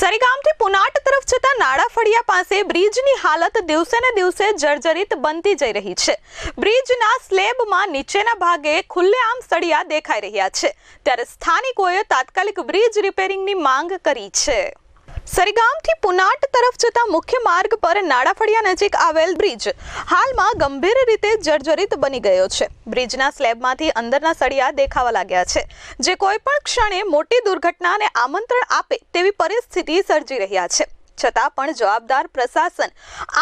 સરીગામથી પુનાટ તરફ જતા નાડા ફળિયા પાસે બ્રિજની હાલત દિવસે ને દિવસે જર્જરિત બનતી જઈ રહી છે. બ્રિજના સ્લેબમાં નીચેના ભાગે ખુલ્લેઆમ સળિયા દેખાઈ રહ્યા છે. ત્યારે સ્થાનિકોએ તાત્કાલિક બ્રિજ રિપેરિંગની માંગ કરી છે. સરીગામથી પુનાટ તરફ જતા મુખ્ય માર્ગ પર નાડાફળિયા નજીક આવેલ બ્રિજ હાલમાં ગંભીર રીતે જર્જરિત બની ગયો છે. બ્રિજના સ્લેબમાંથી અંદરના સળિયા દેખાવા લાગ્યા છે. જે કોઈ પણ ક્ષણે મોટી દુર્ઘટનાને આમંત્રણ આપે તેવી પરિસ્થિતિ સર્જી રહ્યા છે. છતાં પણ જવાબદાર પ્રશાસન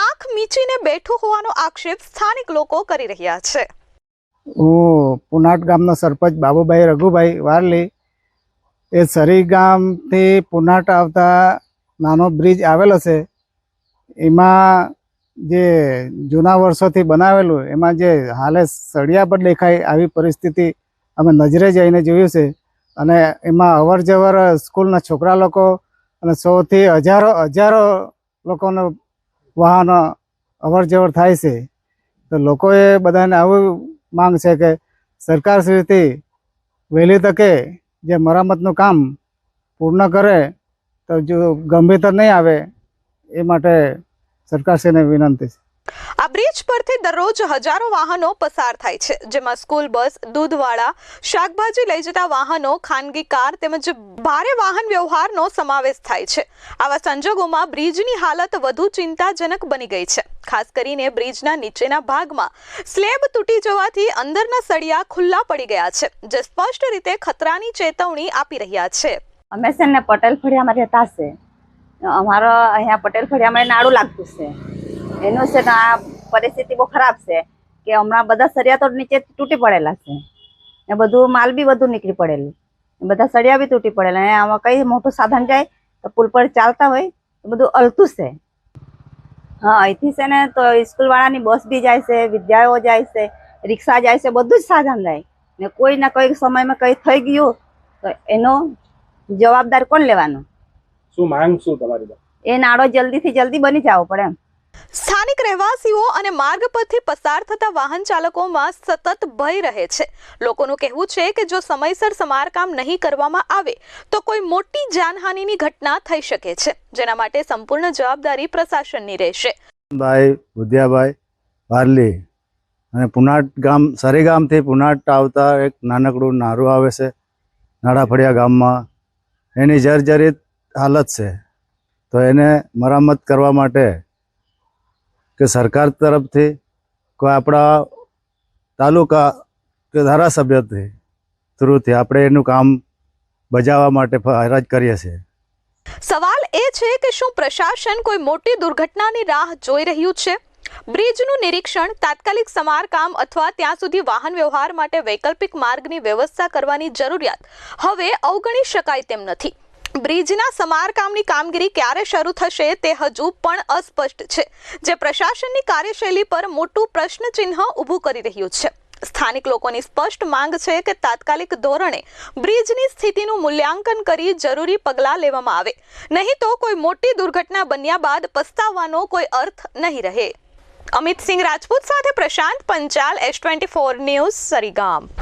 આંખ મીચીને બેઠું હોવાનો આક્ષેપ સ્થાનિક લોકો કરી રહ્યા છે. હું પુનાટ ગામનો સરપંચ બાબુભાઈ રઘુભાઈ વારલી. એ સરી ગામથી પુનાટ આવતા નાનો બ્રિજ આવેલો છે, એમાં જે જૂના વર્ષોથી બનાવેલું, એમાં જે હાલે સળિયા પર દેખાય આવી પરિસ્થિતિ અમે નજરે જઈને જોયું છે. અને એમાં અવર જવર સ્કૂલના છોકરા લોકો અને સૌથી હજારો હજારો લોકોનો વાહનો અવર જવર થાય છે. તો લોકોએ બધાને આવું માંગ છે કે સરકારશ્રીથી વહેલી તકે જે મરામતનું કામ પૂર્ણ કરે તો જો ગંભીરતા નહીં આવે, એ માટે સરકારશ્રીને વિનંતી છે. આ બ્રિજ પરથી દરરોજ હજારો વાહનો પસાર થાય છે, જેમાં સ્કૂલ બસ, દૂધવાળા, શાકભાજી લઈ જતા વાહનો, ખાનગી કાર તેમજ ભારે વાહન વ્યવહારનો સમાવેશ થાય છે. આવા સંજોગોમાં બ્રિજની હાલત વધુ ચિંતાજનક બની ગઈ છે. ખાસ કરીને બ્રિજના નીચેના ભાગમાં સ્લેબ તૂટી જવાથી અંદરના સળિયા ખુલ્લા પડી ગયા છે, જે સ્પષ્ટ રીતે ખતરાની ચેતવણી આપી રહ્યા છે. અમે છે ને પટેલ ફળિયામાં રહેતા છે. અમારો અહીંયા પટેલ ફળિયામાં નાડું લાગતું છે. એનું છે ને આ પરિસ્થિતિ બહુ ખરાબ છે કે હમણાં બધા સળિયા તો નીચે તૂટી પડેલા છે. ને બધું માલ બી બધું નીકળી પડેલું. બધા સળિયા બી તૂટી પડેલા. અને આમાં કઈ મોટું સાધન જાય તો પુલ પર ચાલતા હોય તો બધું અલતું છે. હા, અહીંથી છે ને તો સ્કૂલ વાળાની બસ બી જાય છે, વિદ્યાઓ જાય છે, રિક્ષા જાય છે, બધું જ સાધન જાય. ને કોઈ ના કોઈ સમયમાં કંઈ થઈ ગયું તો એનો જવાબદાર કોણ લેવાનું? શું માંગ શું તમારી એ નાળો જલ્દીથી જલ્દી બની જવો પડે એમ. સ્થાનિક રહેવાસીઓ અને માર્ગ પરથી પસાર થતા વાહન ચાલકોમાં સતત ભય રહે છે. લોકોનું કહેવું છે કે જો સમયસર સમારકામ નહીં કરવામાં આવે તો કોઈ મોટી જાનહાનિની ઘટના થઈ શકે છે જેના માટે સંપૂર્ણ જવાબદારી પ્રશાસનની રહેશે. ભાઈ બુધિયાભાઈ વારલી અને પુનાટ ગામ સરેગામથી પુનાટ આવતા એક નાનકડું નારું આવે છે નાડાફળિયા ગામમાં એની જર્જરિત હાલત છે. તો એને મરામત કરવા માટે કે સરકાર તરફથી કોઈ આપણા તાલુકા કે ધારાસભ્યથી થ્રુથી આપણે એનું કામ બજાવવા માટે ફરજ કરીએ છીએ. સવાલ એ છે કે શું પ્રશાસન કોઈ મોટી દુર્ઘટનાની રાહ જોઈ રહ્યું છે? બ્રિજનું નિરીક્ષણ તાત્કાલિક સમારકામ અથવા ત્યાં સુધી વાહન વ્યવહાર માટે વૈકલ્પિક માર્ગની વ્યવસ્થા કરવાની જરૂરિયાત હવે અવગણી શકાય તેમ નથી. બ્રિજના સમારકામની કામગીરી ક્યારે શરૂ થશે તે હજુ પણ અસ્પષ્ટ છે, જે પ્રશાસનની કાર્યશૈલી પર મોટું પ્રશ્નચિહ્ન ઊભું કરી રહ્યું છે. સ્થાનિક લોકોની સ્પષ્ટ માંગ છે કે તાત્કાલિક ધોરણે બ્રિજની સ્થિતિનું મૂલ્યાંકન કરી જરૂરી પગલાં લેવામાં આવે. નહીં તો કોઈ મોટી દુર્ઘટના બન્યા બાદ પસ્તાવાનો કોઈ અર્થ નહીં રહે. અમિત સિંહ રાજપૂત સાથે Prashant Panchal S twenty four news Sarigam.